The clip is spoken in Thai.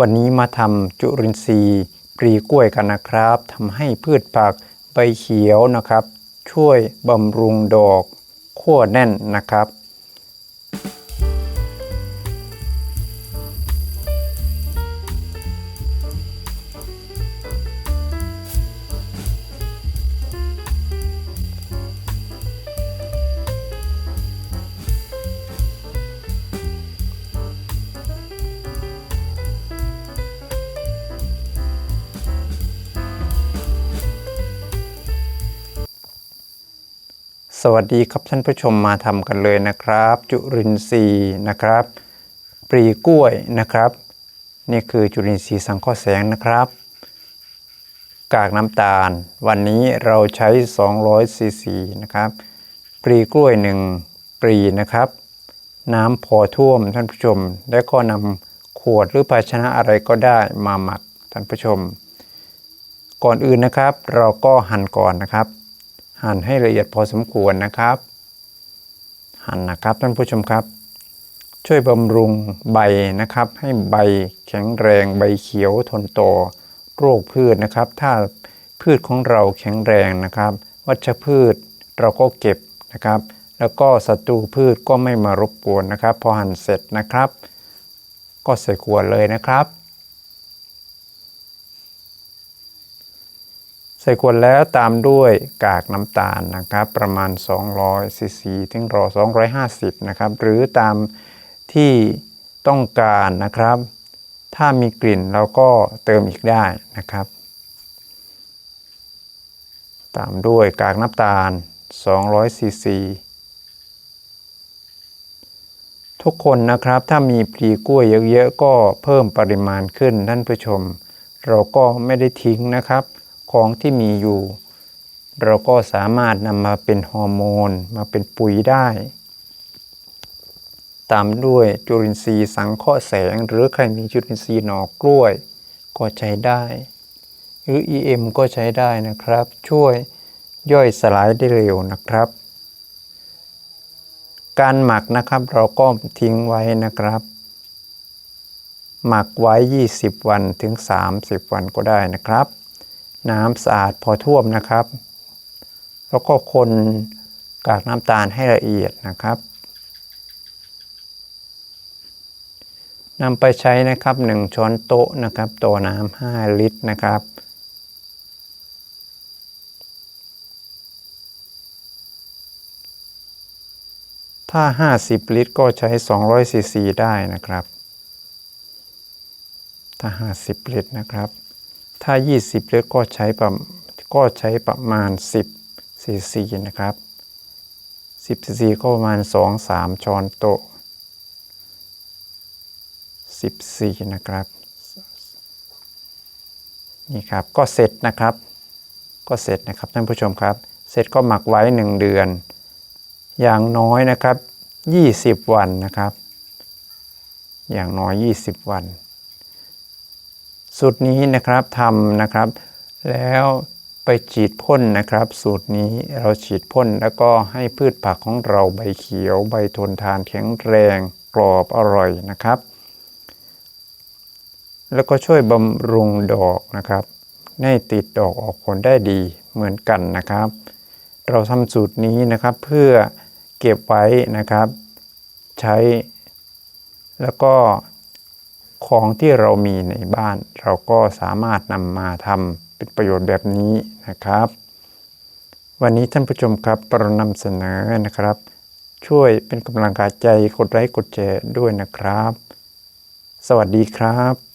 วันนี้มาทำจุลินทรีย์ปลีกล้วยกันนะครับทำให้พืชผักใบเขียวนะครับ ช่วยบำรุงดอกขั้วแน่นนะครับ สวัสดีครับท่านผู้ชมมาทำกันเลยนะครับ จุลินทรีย์นะครับปลีกล้วยนะครับ นี่คือจุลินทรีย์สังเคราะห์แสงนะครับ กากน้ำตาล วันนี้เราใช้200ซีซีนะครับปลีกล้วย1ปลีนะครับ น้ำพอท่วมท่านผู้ชม แล้วก็นำขวดหรือภาชนะอะไรก็ได้มาหมักท่านผู้ชม ก่อนอื่นนะครับ เราก็หั่นก่อนนะครับ หั่นให้ละเอียดพอสมควรนะครับ หั่นนะครับท่านผู้ชมครับ ช่วยบำรุงใบนะครับ ให้ใบแข็งแรงใบเขียวทนต่อโรคพืชนะครับ ถ้าพืชของเราแข็งแรงนะครับ วัชพืชเราก็เก็บนะครับ แล้วก็ศัตรูพืชก็ไม่มารบกวนนะครับ พอหั่นเสร็จนะครับ ก็ใส่ขวดเลยนะครับ ใส่ขวดแล้วตามด้วยกากน้ำตาลนะครับ ประมาณ 200ซีซีถึงรอ250 นะครับ หรือตามที่ต้องการนะครับ ถ้ามีกลิ่นเราก็เติมอีกได้นะครับ ตามด้วยกากน้ำตาล 200ซีซีทุกคนนะครับถ้ามีปลีกล้วยเยอะๆก็เพิ่มปริมาณขึ้นท่านผู้ชม เราก็ไม่ได้ทิ้งนะครับ ของที่มีอยู่ เราก็สามารถนำมาเป็นฮอร์โมน มาเป็นปุ๋ยได้ ตามด้วยจุลินทรีย์สังเคราะห์แสง หรือใครมีจุลินทรีย์หนอกล้วย ก็ใช้ได้ หรือ EM ก็ใช้ได้นะครับ ช่วยย่อยสลายได้เร็วนะครับ การหมักนะครับเราก็ทิ้งไว้นะครับหมักไว้ 20 วันถึง 30 วันก็ได้นะครับ น้ำสะอาดพอท่วมนะครับ แล้วก็คนกากน้ำตาลให้ละเอียดนะครับนำไปใช้นะครับ 1 ช้อนโต๊ะนะครับต่อน้ำ5ลิตรนะครับถ้า 50 ลิตร ก็ใช้ 200ซีซีได้นะครับ ถ้า 50 ลิตรนะครับ ถ้า 20เลิตรก็ใช้ประก็ใช้ประมาณ 10ซีซีนะครับ 10ซีซีก็ประมาณ 2-3 ช้อนโต๊ะ 14 นะครับ นี่ครับก็เสร็จนะครับ ก็เสร็จนะครับท่านผู้ชมครับ เสร็จก็หมักไว้ 1 เดือน อย่างน้อยนะครับ 20 วันนะครับ อย่างน้อย 20 วัน สูตรนี้นะครับทำนะครับ แล้วไปฉีดพ่นนะครับ สูตรนี้เราฉีดพ่นแล้วก็ให้พืชผักของเราใบเขียวใบทนทานแข็งแรงกรอบอร่อยนะครับ แล้วก็ช่วยบำรุงดอกนะครับให้ติดดอกออกผลได้ดีเหมือนกันนะครับ เราทำสูตรนี้นะครับเพื่อเก็บไว้นะครับ ใช้ แล้วก็ ของที่เรามีในบ้าน เราก็สามารถนำมาทำเป็นประโยชน์แบบนี้นะครับ วันนี้ท่านผู้ชมครับเรานำเสนอนะครับ ช่วยเป็นกำลังใจกดไลค์กดแชร์ด้วยนะครับ สวัสดีครับ